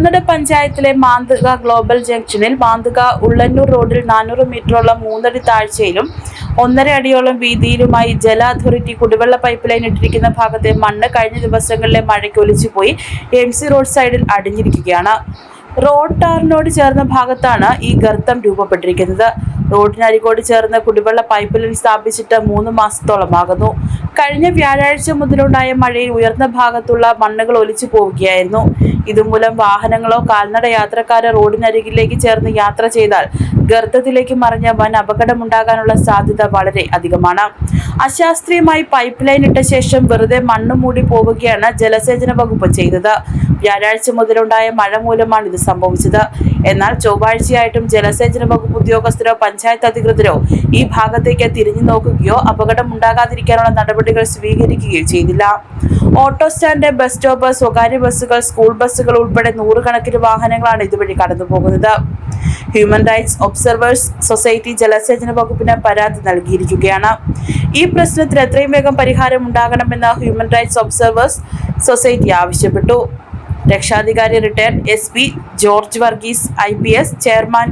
Kulanada പഞ്ചായത്തിലെ Manthuka global ജംഗ്ഷനിൽ മാന്തുക ഉള്ളന്നൂർ റോഡിൽ നാനൂറ് മീറ്ററോളം മൂന്നടി താഴ്ചയിലും ഒന്നര അടിയോളം വീതിയിലുമായി ജല അതോറിറ്റി കുടിവെള്ള പൈപ്പ് ലൈൻ ഇട്ടിരിക്കുന്ന ഭാഗത്തെ മണ്ണ് കഴിഞ്ഞ ദിവസങ്ങളിലെ മഴയ്ക്ക് ഒലിച്ചുപോയി. എം സി റോഡ് സൈഡിൽ അടിഞ്ഞിരിക്കുകയാണ്. റോഡ് ടാറിനോട് ചേർന്ന ഭാഗത്താണ് ഈ ഗർത്തം രൂപപ്പെട്ടിരിക്കുന്നത്. റോഡിനരികോട് ചേർന്ന് കുടിവെള്ള പൈപ്പ് ലൈൻ സ്ഥാപിച്ചിട്ട് മൂന്ന് മാസത്തോളമാകുന്നു. കഴിഞ്ഞ വ്യാഴാഴ്ച മുതലുണ്ടായ മഴയിൽ ഉയർന്ന ഭാഗത്തുള്ള മണ്ണുകൾ ഒലിച്ചു പോവുകയായിരുന്നു. ഇതുമൂലം വാഹനങ്ങളോ കാൽനട യാത്രക്കാരോ റോഡിനരികിലേക്ക് ചേർന്ന് യാത്ര ചെയ്താൽ ഗർത്തത്തിലേക്ക് മറിഞ്ഞ വൻ അപകടമുണ്ടാകാനുള്ള സാധ്യത വളരെ അധികമാണ്. അശാസ്ത്രീയമായി പൈപ്പ് ലൈൻ ഇട്ട ശേഷം വെറുതെ മണ്ണ് മൂടി പോവുകയാണ് ജലസേചന വകുപ്പ് ചെയ്തത്. വ്യാഴാഴ്ച മുതലുണ്ടായ മഴ മൂലമാണ് ഇത് സംഭവിച്ചത്. എന്നാൽ ചൊവ്വാഴ്ചയായിട്ടും ജലസേചന വകുപ്പ് ഉദ്യോഗസ്ഥരോ പഞ്ചായത്ത് അധികൃതരോ ഈ ഭാഗത്തേക്ക് തിരിഞ്ഞു നോക്കുകയോ അപകടം ഉണ്ടാകാതിരിക്കാനുള്ള നടപടികൾ സ്വീകരിക്കുകയും ചെയ്തില്ല. ഓട്ടോ സ്റ്റാൻഡ് ബസ് സ്റ്റോപ്പ് സ്വകാര്യ ബസ്സുകൾ സ്കൂൾ ബസ്സുകൾ ഉൾപ്പെടെ നൂറുകണക്കിന് വാഹനങ്ങളാണ് ഇതുവഴി കടന്നുപോകുന്നത്. ഹ്യൂമൻ റൈറ്റ്സ് ഒബ്സർവേഴ്സ് സൊസൈറ്റി ജലസേചന വകുപ്പിന് പരാതി നൽകിയിരിക്കുകയാണ്. ഈ പ്രശ്നത്തിന് എത്രയും വേഗം പരിഹാരം ഉണ്ടാകണമെന്ന് ഹ്യൂമൻ റൈറ്റ്സ് ഒബ്സർവേഴ്സ് സൊസൈറ്റി ആവശ്യപ്പെട്ടു. രക്ഷാധികാരി retired S P George Varghese I P S chairman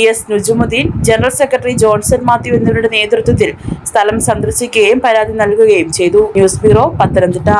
E S Nujumudheen general secretary Johnson Mathew എന്നിവരുടെ നേതൃത്വത്തിൽ സ്ഥലം സന്ദർശിക്കുകയും പരാതി നൽകുകയും ചെയ്തു. News bureau Pathanamthitta.